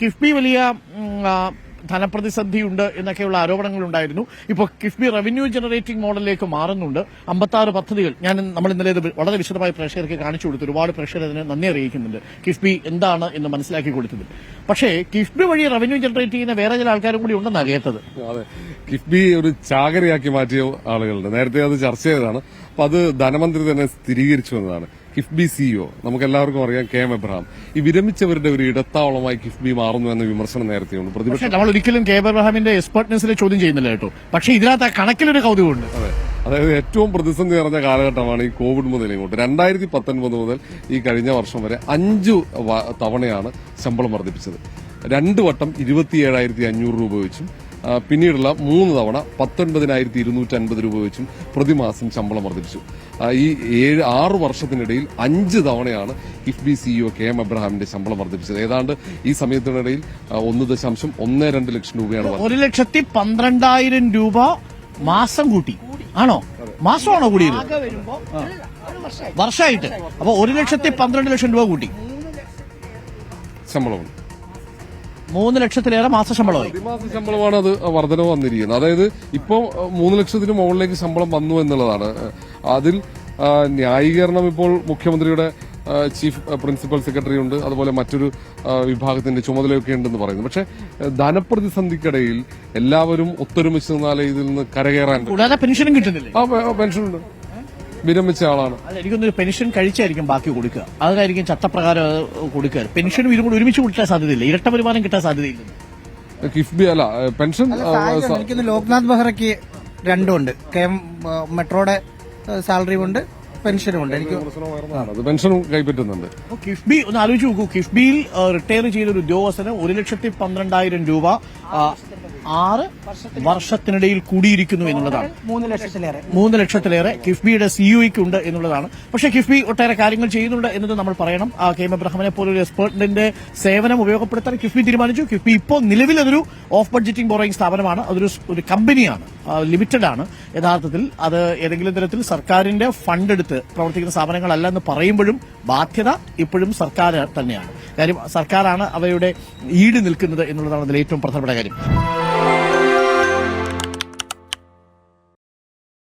കിഫ്ബി വലിയ ധനപ്രതിസന്ധിയുണ്ട് എന്നൊക്കെയുള്ള ആരോപണങ്ങൾ ഉണ്ടായിരുന്നു ഇപ്പോൾ കിഫ്ബി റവന്യൂ ജനറേറ്റിംഗ് മോഡലിലേക്ക് മാറുന്നുണ്ട്. അമ്പത്താറ് പദ്ധതികൾ ഞാൻ നമ്മൾ ഇന്നലെ വളരെ വിശദമായി പ്രേക്ഷകർക്ക് കാണിച്ചു കൊടുത്തു. ഒരുപാട് പ്രേക്ഷകർ അതിന് നന്ദി അറിയിക്കുന്നുണ്ട്. കിഫ്ബി എന്താണ് എന്ന് മനസ്സിലാക്കി കൊടുത്തത് പക്ഷേ കിഫ്ബി വഴി റവന്യൂ ജനറേറ്റ് ചെയ്യുന്ന വേറെ ചില ആൾക്കാരും കൂടി ഉണ്ടെന്നാണ് കേട്ടത്. കിഫ്ബി ഒരു ചാകരയാക്കി മാറ്റിയ ആളുകളുണ്ട്. നേരത്തെ അത് ചർച്ച ചെയ്തതാണ്. അപ്പൊ അത് ധനമന്ത്രി തന്നെ സ്ഥിരീകരിച്ചു എന്നതാണ്. കിഫ്ബി സിഇഒ നമുക്ക് എല്ലാവർക്കും അറിയാം കെ എം എബ്രഹാം. ഈ വിരമിച്ചവരുടെ ഒരു ഇടത്താവളമായി കിഫ്ബി മാറുന്നു എന്ന വിമർശനം നേരത്തെയുണ്ട്. ഉണ്ട് പക്ഷേ നമ്മൾ ഒരിക്കലും കെ എബ്രഹാമിന്റെ എക്സ്പെർട്ട്നെസ്സിനെ ചോദ്യം ചെയ്യുന്നില്ല കേട്ടോ. പക്ഷേ ഇതിനകത്ത് ആ കണക്കിലൊരു കൗതുകമുണ്ട്. അതെ. അതായത് ഏറ്റവും പ്രതിസന്ധി നിറഞ്ഞ കാലഘട്ടമാണ് ഈ കോവിഡ് മുതൽ ഇങ്ങോട്ട്. രണ്ടായിരത്തി പത്തൊൻപത് മുതൽ ഈ കഴിഞ്ഞ വർഷം വരെ അഞ്ചു തവണയാണ് ശമ്പളം വർദ്ധിപ്പിച്ചത്. രണ്ട് വട്ടം ഇരുപത്തിയേഴായിരത്തി അഞ്ഞൂറ് രൂപ വെച്ചും പിന്നീടുള്ള മൂന്ന് തവണ പത്തൊൻപതിനായിരത്തി ഇരുന്നൂറ്റി അൻപത് രൂപ വെച്ചും പ്രതിമാസം ശമ്പളം വർദ്ധിപ്പിച്ചു. ഈ ഏഴ് ആറ് വർഷത്തിനിടയിൽ അഞ്ച് തവണയാണ് കിഫ്ബി സിഇഒ കെ എം അബ്രഹാമിന്റെ ശമ്പളം വർദ്ധിപ്പിച്ചത്. ഏതാണ്ട് ഈ സമയത്തിനിടയിൽ ഒന്ന് ദശാംശം ഒന്ന് രണ്ട് ലക്ഷം രൂപയാണ് വർദ്ധിച്ചത്. ഒരു ലക്ഷത്തി പന്ത്രണ്ടായിരം രൂപ മാസം കൂട്ടി. ആണോ? മാസമാണോ കൂടിയത്. വർഷമായിട്ട് അപ്പൊ ഒരു ലക്ഷത്തി പന്ത്രണ്ട് ലക്ഷം രൂപ കൂട്ടി. ശമ്പളമുണ്ട് മൂന്ന് ലക്ഷത്തിലേറെ മാസ ശമ്പളമായി. പ്രതിമാസ ശമ്പളമാണ് അത് വർധന വന്നിരിക്കുന്നത്. അതായത് ഇപ്പോൾ മൂന്ന് ലക്ഷത്തിന് മുകളിലേക്ക് ശമ്പളം വന്നു എന്നുള്ളതാണ്. അതിൽ ന്യായീകരണം ഇപ്പോൾ മുഖ്യമന്ത്രിയുടെ ചീഫ് പ്രിൻസിപ്പൽ സെക്രട്ടറി ഉണ്ട്. അതുപോലെ മറ്റൊരു വിഭാഗത്തിന്റെ ചുമതലയൊക്കെ ഉണ്ടെന്ന് പറയുന്നു. പക്ഷേ ധനപ്രതിസന്ധിക്കിടയിൽ എല്ലാവരും ഒത്തൊരുമിച്ച് നിന്നാലേ ഇതിൽ നിന്ന് കരകയറാൻ കൂടാതെ പെൻഷനും കിട്ടുന്നില്ല? ആ പെൻഷനുണ്ട്. വിരമിച്ച ആളാണ്. അല്ല ഒരു പെൻഷൻ കഴിച്ചായിരിക്കും ബാക്കി കൊടുക്കുക. അതായിരിക്കും ചട്ടപ്രകാരം കൊടുക്കുക. പെൻഷനും ഇതും കൂടി ഒരുമിച്ച് കൊടുക്കാൻ സാധ്യതയില്ല. ഇരട്ട വരുമാനം കിട്ടാൻ സാധ്യതയില്ല. കിഫ്ബി അല്ല പെൻഷൻ ലോക്നാഥ് ബെഹ്റയ്ക്ക് രണ്ടുമുണ്ട് മെട്രോയുടെ സാലറിയും ഉണ്ട്. പെൻഷനും ഉണ്ട് എനിക്ക് അത് പെൻഷനും കൈപ്പറ്റുന്നുണ്ട് കിഫ്ബി ഒന്ന് ആലോചിച്ച് നോക്കൂ. കിഫ്ബിയിൽ റിട്ടയർ ചെയ്ത ഒരു ഉദ്യോഗസ്ഥന് ഒരു ലക്ഷത്തി പന്ത്രണ്ടായിരം രൂപ ആറ് വർഷത്തിനിടയിൽ കൂടിയിരിക്കുന്നു എന്നുള്ളതാണ്. മൂന്ന് ലക്ഷത്തിലേറെ. മൂന്ന് ലക്ഷത്തിലേറെ കിഫ്ബിയുടെ സിഇഒയ്ക്ക് ഉണ്ട് എന്നുള്ളതാണ്. പക്ഷെ കിഫ്ബി ഒട്ടേറെ കാര്യങ്ങൾ ചെയ്യുന്നുണ്ട് എന്നത് നമ്മൾ പറയണം. കെ എം എബ്രഹാമിനെ പോലെ ഒരു എക്സ്പേർട്ടിന്റെ സേവനം ഉപയോഗപ്പെടുത്താൻ കിഫ്ബി തീരുമാനിച്ചു. കിഫ്ബി ഇപ്പോൾ നിലവിൽ അതൊരു ഓഫ് ബഡ്ജറ്റിംഗ് ബോറോയിങ് സ്ഥാപനമാണ്. അതൊരു ഒരു കമ്പനിയാണ്. ലിമിറ്റഡ് ആണ്. യഥാർത്ഥത്തിൽ അത് ഏതെങ്കിലും തരത്തിൽ സർക്കാരിന്റെ ഫണ്ട് എടുത്ത് പ്രവർത്തിക്കുന്ന സ്ഥാപനങ്ങളല്ല എന്ന് പറയുമ്പോഴും ബാധ്യത ഇപ്പോഴും സർക്കാർ തന്നെയാണ്. കാര്യം സർക്കാരാണ് അവയുടെ ഈട് നിൽക്കുന്നത് എന്നുള്ളതാണ് അതിൽ ഏറ്റവും പ്രധാനപ്പെട്ട കാര്യം.